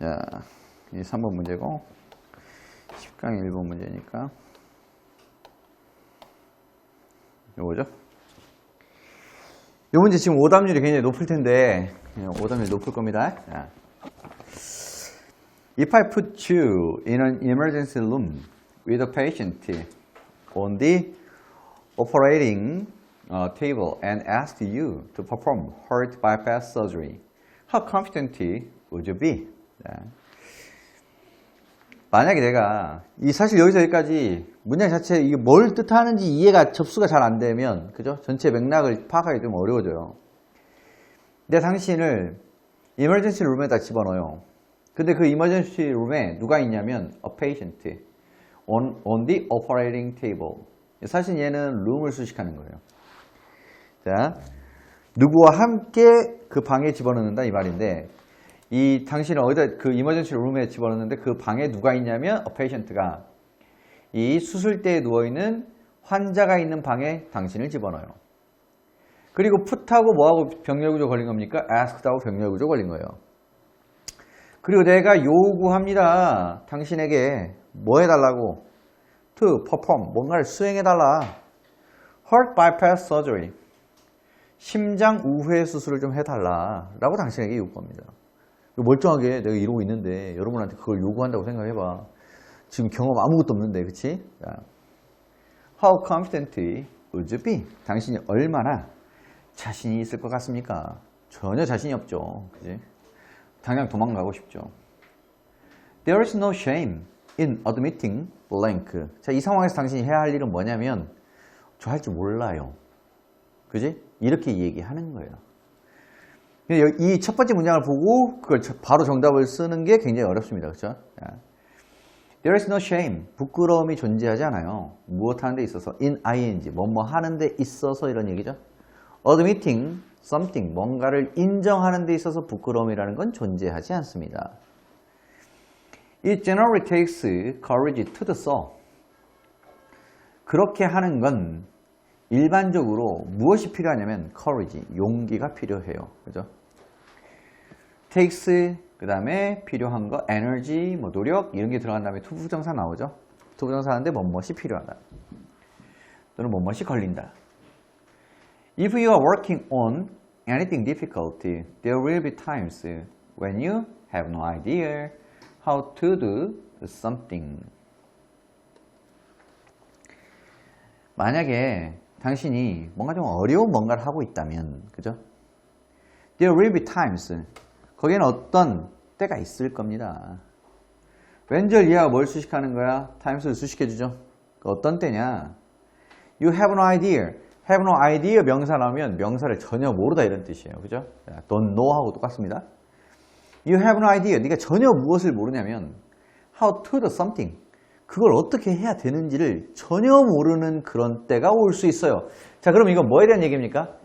자, 이 3번 문제고 10강 1번 문제니까 요거죠? 요 문제 지금 오답률이 굉장히 높을 텐데 예, 오답률이 높을 겁니다. 자. If I put you in an emergency room with a patient on the operating uh, table and asked you to perform heart bypass surgery, how confident would you be? 자. 만약에 내가 이 사실 여기서 여기까지 문장 자체 이게 뭘 뜻하는지 이해가 접수가 잘 안 되면 그죠? 전체 맥락을 파악하기 좀 어려워져요. 내 당신을 이머전시 룸에다 집어넣어요. 근데 그 이머전시 룸에 누가 있냐면 a patient on, on the operating table. 사실 얘는 룸을 수식하는 거예요. 자, 누구와 함께 그 방에 집어넣는다 이 말인데 이 당신을 어디다 그 이머전시 룸에 집어넣는데 그 방에 누가 있냐면 a patient가 이 수술대에 누워 있는 환자가 있는 방에 당신을 집어넣어요. 그리고 풋하고 뭐하고 병렬구조 걸린 겁니까? asked하고 병렬구조 걸린 거예요. 그리고 내가 요구합니다. 당신에게 뭐 해달라고? to perform 뭔가를 수행해달라. heart bypass surgery 심장 우회 수술을 좀 해달라 라고 당신에게 요구합니다. 멀쩡하게 내가 이러고 있는데 여러분한테 그걸 요구한다고 생각해봐. 지금 경험 아무것도 없는데, 그치? 자, How confident would you be? 당신이 얼마나 자신이 있을 것 같습니까? 전혀 자신이 없죠. 그지? 당장 도망가고 싶죠. There is no shame in admitting blank. 자, 이 상황에서 당신이 해야 할 일은 뭐냐면, 저 할 줄 몰라요. 그지? 이렇게 얘기하는 거예요. 이 첫 번째 문장을 보고 그걸 바로 정답을 쓰는 게 굉장히 어렵습니다. 그렇죠? There is no shame. 부끄러움이 존재하지 않아요. 무엇 하는 데 있어서 in ing 뭐뭐 하는 데 있어서 이런 얘기죠. Admitting something 뭔가를 인정하는 데 있어서 부끄러움이라는 건 존재하지 않습니다. It generally takes courage to do so. 그렇게 하는 건 일반적으로 무엇이 필요하냐면 courage, 용기가 필요해요. 그죠? Takes 그 다음에 필요한 거 energy, 뭐 노력 이런 게 들어간 다음에 투부정사 나오죠. 투부정사 하는데 뭐뭇이 필요하다. 또는 뭐뭇이 걸린다. If you are working on anything difficult, there will be times when you have no idea how to do something. 만약에 당신이 뭔가 좀 어려운 뭔가를 하고 있다면, 그죠? There will be times. 거기에는 어떤 때가 있을 겁니다. 왼절 이하가 뭘 수식하는 거야? times를 수식해주죠. 어떤 때냐? You have no idea. have no idea 명사 나오면 명사를 전혀 모르다 이런 뜻이에요. 그죠? don't know 하고 똑같습니다. You have no idea. 네가 전혀 무엇을 모르냐면 how to do something. 그걸 어떻게 해야 되는지를 전혀 모르는 그런 때가 올 수 있어요. 자, 그럼 이건 뭐에 대한 얘기입니까?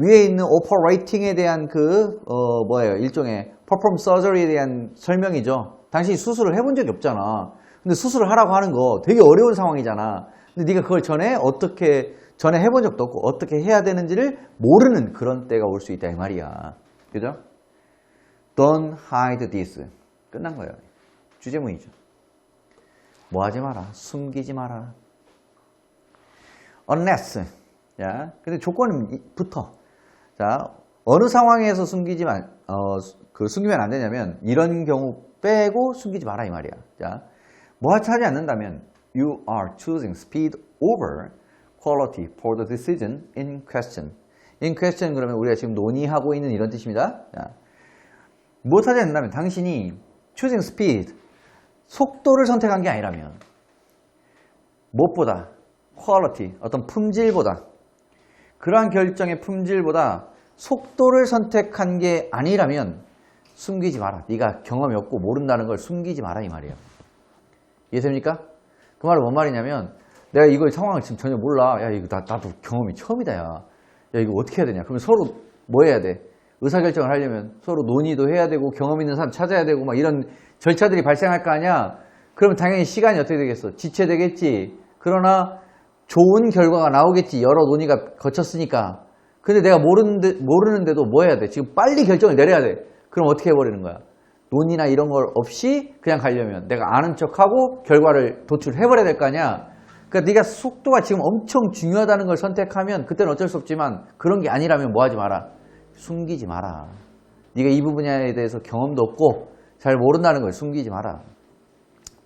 위에 있는 operating에 대한 그, 어, 뭐예요? 일종의 perform surgery에 대한 설명이죠. 당신이 수술을 해본 적이 없잖아. 근데 수술을 하라고 하는 거 되게 어려운 상황이잖아. 근데 네가 그걸 전에 어떻게, 전에 해본 적도 없고 어떻게 해야 되는지를 모르는 그런 때가 올 수 있다 이 말이야. 그죠? Don't hide this. 끝난 거예요. 주제문이죠. 뭐 하지 마라. 숨기지 마라. unless. 자, 근데 조건은 이- 붙어. 자, 어느 상황에서 숨기지 마, 어, 그 숨기면 안 되냐면 이런 경우 빼고 숨기지 마라 이 말이야. 자, 뭐 하지 않는다면 you are choosing speed over quality for the decision in question. in question 그러면 우리가 지금 논의하고 있는 이런 뜻입니다. 자, 무엇 하지 않는다면 당신이 choosing speed 속도를 선택한 게 아니라면 무엇보다 quality 어떤 품질보다 그러한 결정의 품질보다 속도를 선택한 게 아니라면 숨기지 마라. 네가 경험이 없고 모른다는 걸 숨기지 마라 이 말이에요. 이해됩니까? 그 말은 뭔 말이냐면 내가 이거 상황을 지금 전혀 몰라. 야 이거 나, 나도 경험이 처음이다 야. 야 이거 어떻게 해야 되냐. 그러면 서로 뭐 해야 돼? 의사결정을 하려면 서로 논의도 해야 되고 경험 있는 사람 찾아야 되고 막 이런 절차들이 발생할 거 아니야. 그러면 당연히 시간이 어떻게 되겠어? 지체되겠지. 그러나 좋은 결과가 나오겠지. 여러 논의가 거쳤으니까. 근데 내가 모르는데, 모르는데도 뭐 해야 돼? 지금 빨리 결정을 내려야 돼. 그럼 어떻게 해버리는 거야? 논의나 이런 걸 없이 그냥 가려면 내가 아는 척하고 결과를 도출해버려야 될 거 아니야. 그러니까 네가 속도가 지금 엄청 중요하다는 걸 선택하면 그때는 어쩔 수 없지만 그런 게 아니라면 뭐 하지 마라. 숨기지 마라. 네가 이 분야에 대해서 경험도 없고 잘 모른다는 걸 숨기지 마라.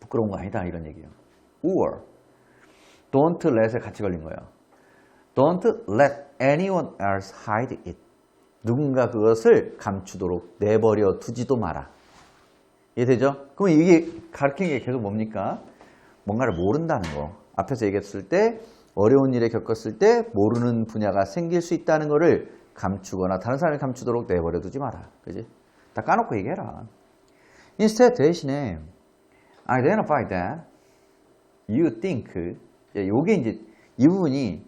부끄러운 거 아니다 이런 얘기예요. or don't let에 같이 걸린 거예요. Don't let anyone else hide it. 누군가 그것을 감추도록 내버려 두지도 마라. 이해되죠? 그럼 이게 가르치는 게 계속 뭡니까? 뭔가를 모른다는 거. 앞에서 얘기했을 때 어려운 일에 겪었을 때 모르는 분야가 생길 수 있다는 거를 감추거나 다른 사람이 감추도록 내버려 두지 마라. 그지? 다 까놓고 얘기해라. Instead 대신에 identify that you think 예, 요게 이제 이 부분이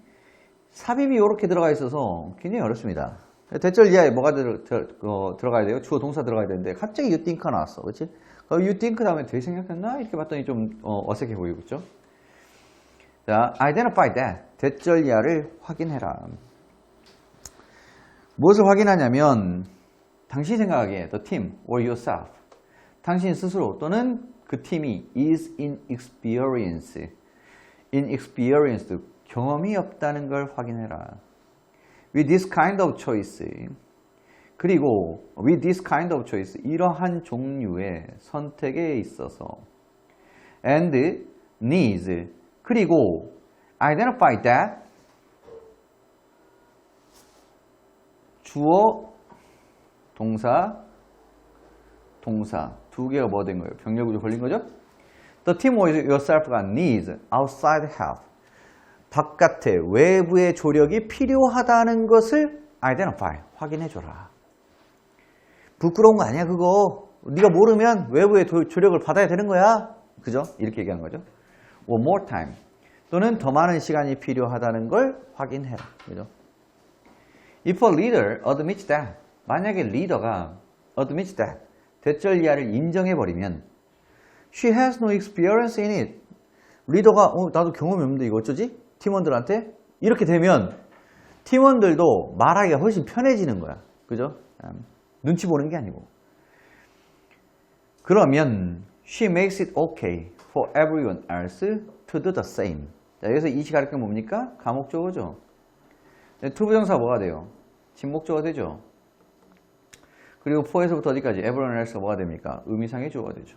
삽입이 이렇게 들어가 있어서 굉장히 어렵습니다. 대절 이하에 뭐가 들, 들, 어, 들어가야 돼요? 주어 동사 들어가야 되는데 갑자기 you think가 나왔어. 그렇지? 그럼 you think 다음에 되게 생각했나? 이렇게 봤더니 좀 어, 색해 보이고 있죠? 자, identify that. 대절 이하를 확인해라. 무엇을 확인하냐면 당신이 생각하기에 the team or yourself 당신 스스로 또는 그 팀이 is inexperienced inexperienced 경험이 없다는 걸 확인해라. with this kind of choice 그리고 with this kind of choice 이러한 종류의 선택에 있어서 and needs 그리고 identify that 주어 동사 동사 두 개가 뭐 된 거예요? 병렬 구조 걸린 거죠? The team or yourself가 needs outside help. 바깥에 외부의 조력이 필요하다는 것을 identify 확인해 줘라. 부끄러운 거 아니야 그거. 네가 모르면 외부의 도- 조력을 받아야 되는 거야. 그죠? 이렇게 얘기한 거죠. One more time. 또는 더 많은 시간이 필요하다는 걸 확인해라. 그죠? If a leader admits that, 만약에 리더가 admits that, 대절 이하를 인정해버리면 she has no experience in it. 리더가 어, 나도 경험이 없는데 이거 어쩌지? 팀원들한테 이렇게 되면 팀원들도 말하기가 훨씬 편해지는 거야. 그죠? 음, 눈치 보는 게 아니고. 그러면 she makes it okay for everyone else to do the same. 자, 여기서 이 시 가르치는 뭡니까? 가목적어죠. 투부정사 뭐가 돼요? 진목조가 되죠. 그리고 for에서부터 어디까지? everyone else가 뭐가 됩니까? 의미상의 주어가 되죠.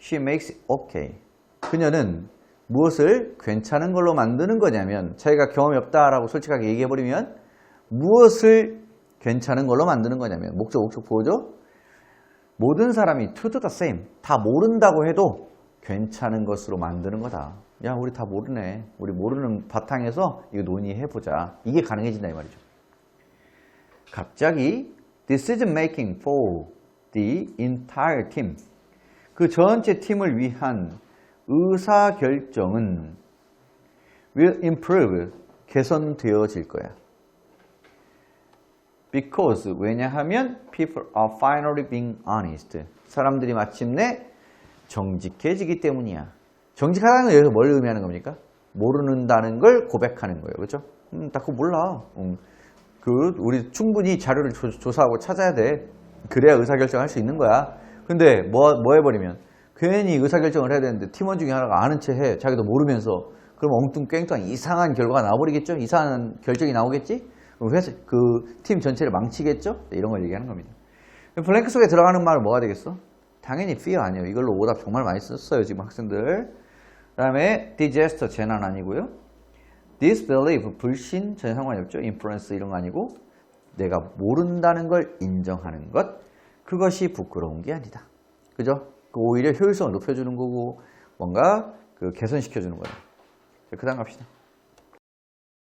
She makes it okay. 그녀는 무엇을 괜찮은 걸로 만드는 거냐면 자기가 경험이 없다라고 솔직하게 얘기해버리면 무엇을 괜찮은 걸로 만드는 거냐면 목적 목적 보죠. 모든 사람이 to the same 다 모른다고 해도 괜찮은 것으로 만드는 거다. 야 우리 다 모르네. 우리 모르는 바탕에서 이거 논의해보자. 이게 가능해진다 이 말이죠. 갑자기 decision making for the entire team 그 전체 팀을 위한 의사 결정은 will improve 개선되어질 거야. Because 왜냐하면 people are finally being honest. 사람들이 마침내 정직해지기 때문이야. 정직하다는 건 여기서 뭘 의미하는 겁니까? 모르는다는 걸 고백하는 거예요. 그렇죠? 음, 나 그거 몰라. 음, 그 우리 충분히 자료를 조, 사하고 찾아야 돼. 그래야 의사결정할 수 있는 거야. 근데 뭐, 뭐 해버리면 괜히 의사결정을 해야 되는데 팀원 중에 하나가 아는 채 해. 자기도 모르면서 그럼 엉뚱깽뚱한 이상한 결과가 나와버리겠죠? 이상한 결정이 나오겠지? 그럼 회사 그 팀 전체를 망치겠죠? 네, 이런 걸 얘기하는 겁니다. 블랭크 속에 들어가는 말은 뭐가 되겠어? 당연히 fear 아니에요. 이걸로 오답 정말 많이 썼어요. 지금 학생들. 그 다음에 disaster 재난 아니고요. disbelief 불신 전혀 상관이 없죠. influence 이런 거 아니고 내가 모른다는 걸 인정하는 것 그것이 부끄러운 게 아니다. 그죠? 그 오히려 효율성을 높여주는 거고 뭔가 그 개선시켜주는 거예요. 그 다음 갑시다.